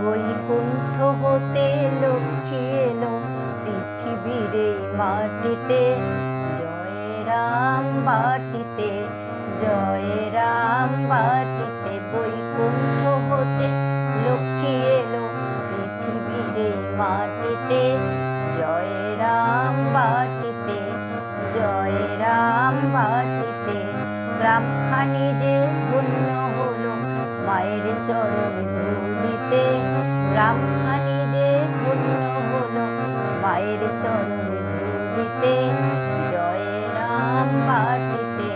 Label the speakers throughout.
Speaker 1: বৈকুণ্ঠ হতে লক্ষ্মী এলো পৃথিবীর এই মাটিতে। জয় রাম বাটিতে জয় রাম বাটিতে বৈকুণ্ঠ হতে লক্ষ্মী এলো পৃথিবীর এই মাটিতে। জয় রাম বাটিতে জয় রাম বাটিতে গ্রামখানি যে ধন্য হলো মায়ের চরণ। মায়ের চরণ ধুলিতে জয় রাম বাটিতে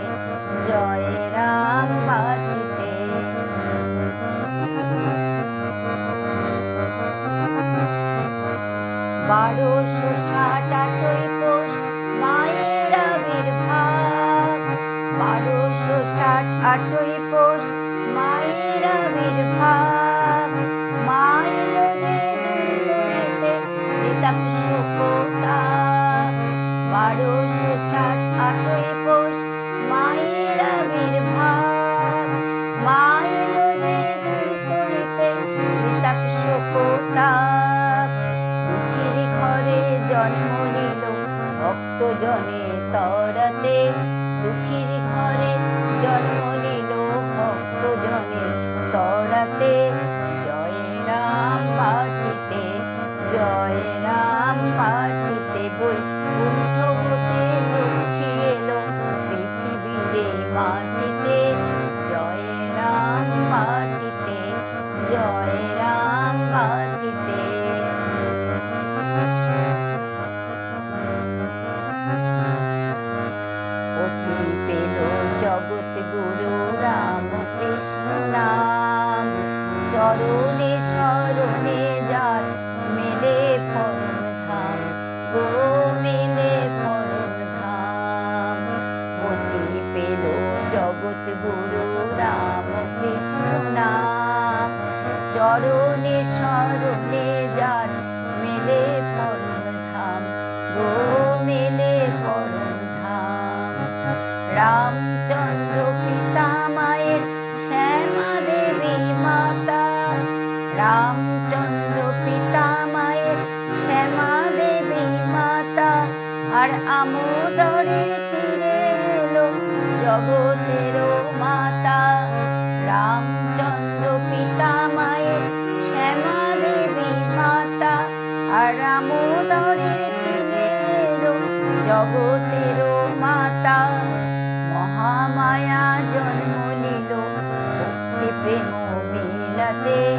Speaker 1: জয় রাম বাটিতে ষাট আটই পোষ, মায়ের আবির্ভাব। আটই পোষ, মায়ের আবির্ভাব। মায়ের আবির্ভাব মায়ের দুর্গতে সীতাকুণ্ড কোটা দুঃখের ঘরে জন্ম নিল ভক্ত তরাতে দুঃখীর ঘরে জন্ম নিল ভক্ত জনে তরাতে জয় রাম বাটিতে বই চরণে শরণে যার মেলে পরম গো মেলে পরম ধাম অতি পেল জগৎ গুরু রাম কৃষ্ণ চরণে শরণে যার মেলে দিল মাতা। রামচন্দ্র পিতা মায়ের শ্যামা দেবী মাতা। আর মাতা। মহামায়া জন্ম নিল প্রেম বিলাতে